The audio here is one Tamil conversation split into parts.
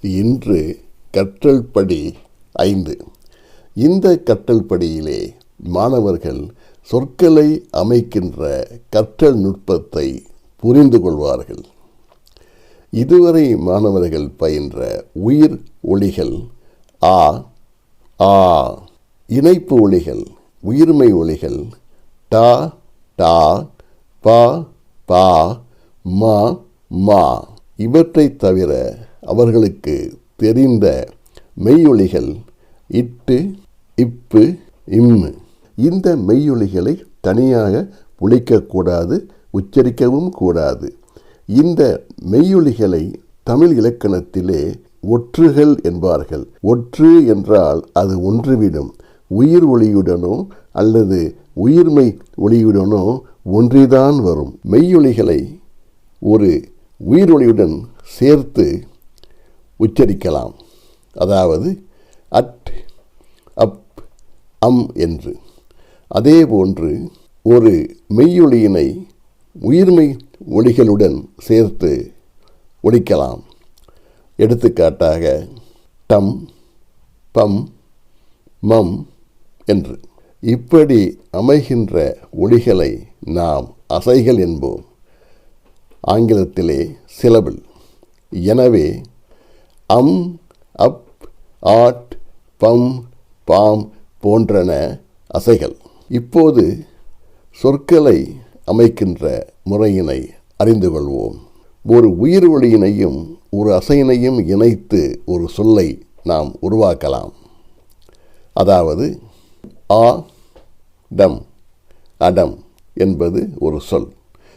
இன்று கற்றல் படி ஐந்து. இந்த கற்றல் படியிலே மாணவர்கள் சொற்களை அமைக்கின்ற கற்றல் நுட்பத்தை புரிந்து கொள்வார்கள். இதுவரை மாணவர்கள் பயின்ற உயிர் ஒளிகள் ஆ ஆ இணைப்பு ஒளிகள் உயிர்மை ஒளிகள் டா டா பா பா மா மா இவற்றைத் தவிர அவர்களுக்கு தெரிந்த மெய்யொலிகள் இட்டு இப்பு இம்மு. இந்த மெய்யொலிகளை தனியாக ஒழிக்கக்கூடாது உச்சரிக்கவும் கூடாது. இந்த மெய்யொலிகளை தமிழ் இலக்கணத்திலே ஒற்றுகள் என்பார்கள். ஒற்று என்றால் அது ஒன்றுவிடும். உயிர் ஒளியுடனோ அல்லது உயிர்மை ஒளியுடனோ ஒன்றிதான் வரும். மெய்யொலிகளை ஒரு உயிரொலியுடன் சேர்த்து உச்சரிக்கலாம். அதாவது அட் அப் அம் என்று. அதேபோன்று ஒரு மெய்யொலியினை உயிர்மை ஒளிகளுடன் சேர்த்து ஒலிக்கலாம். எடுத்துக்காட்டாக டம் பம் மம் என்று. இப்படி அமைகின்ற ஒளிகளை நாம் அசைகள் என்போம். ஆங்கிலத்திலே சிலபிள் எனவே அம் அப் ஆட் பம் பாம் போன்றன அசைகள். இப்போது சொற்களை அமைக்கின்ற முறையினை அறிந்து கொள்வோம். ஒரு உயிர் ஒளியினையும் ஒரு அசையினையும் இணைத்து ஒரு சொல்லை நாம் உருவாக்கலாம். அதாவது ஆ டம் அடம் என்பது ஒரு சொல்.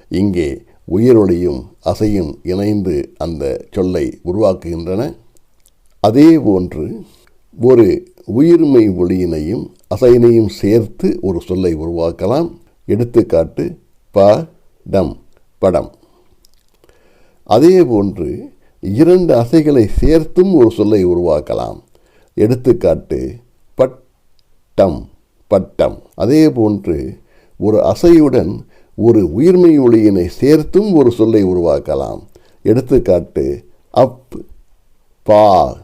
இங்கே உயிரொளியும் அசையும் இணைந்து அந்த சொல்லை உருவாக்குகின்றன. அதே போன்று ஒரு உயிர்மை ஒளியினையும் அசையினையும் சேர்த்து ஒரு சொல்லை உருவாக்கலாம். எடுத்துக்காட்டு ப டம் படம். அதே போன்று இரண்டு அசைகளை சேர்த்தும் ஒரு சொல்லை உருவாக்கலாம். எடுத்துக்காட்டு பட்டம் பட்டம். அதே போன்று ஒரு அசையுடன் ஒரு உயிர்மை ஒளியினை சேர்த்தும் ஒரு சொல்லை உருவாக்கலாம். எடுத்துக்காட்டு அப் பா.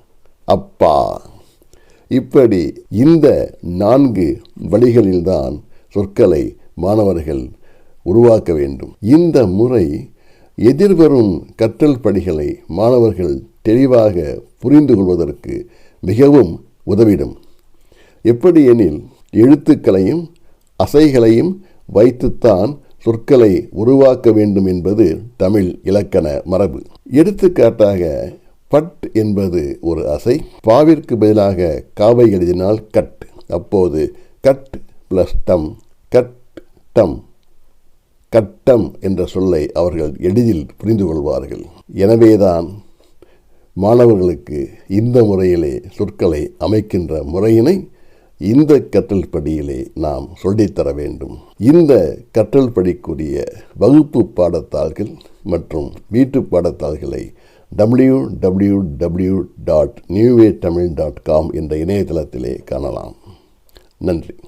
அப்பா. இப்படி இந்த நான்கு வழிகளில்தான் சொற்களை மாணவர்கள் உருவாக்க வேண்டும். இந்த முறை எதிர்வரும் கற்றல் படிகளை மாணவர்கள் தெளிவாக புரிந்து கொள்வதற்கு மிகவும் உதவிடும். எப்படி எனில் எழுத்துக்களையும் அசைகளையும் வைத்துத்தான் சொற்களை உருவாக்க வேண்டும் என்பது தமிழ் இலக்கண மரபு. எடுத்துக்காட்டாக பட் என்பது ஒரு அசை. பாவிற்கு பதிலாக காவை எழுதினால் கட். அப்போது கட் பிளஸ் டம் கட் டம் கட்டம் என்ற சொல்லை அவர்கள் எளிதில் புரிந்து கொள்வார்கள். எனவேதான் மாணவர்களுக்கு இந்த முறையிலே சொற்களை அமைக்கின்ற முறையினை இந்த கற்றல் படியிலே நாம் சொல்லித்தர வேண்டும். இந்த கற்றல் படிக்குரிய வகுப்பு பாடத்தாள்கள் மற்றும் வீட்டு பாடத்தாள்களை W W W dot newway Tamil dot com என்ற இணையதளத்திலே காணலாம். நன்றி.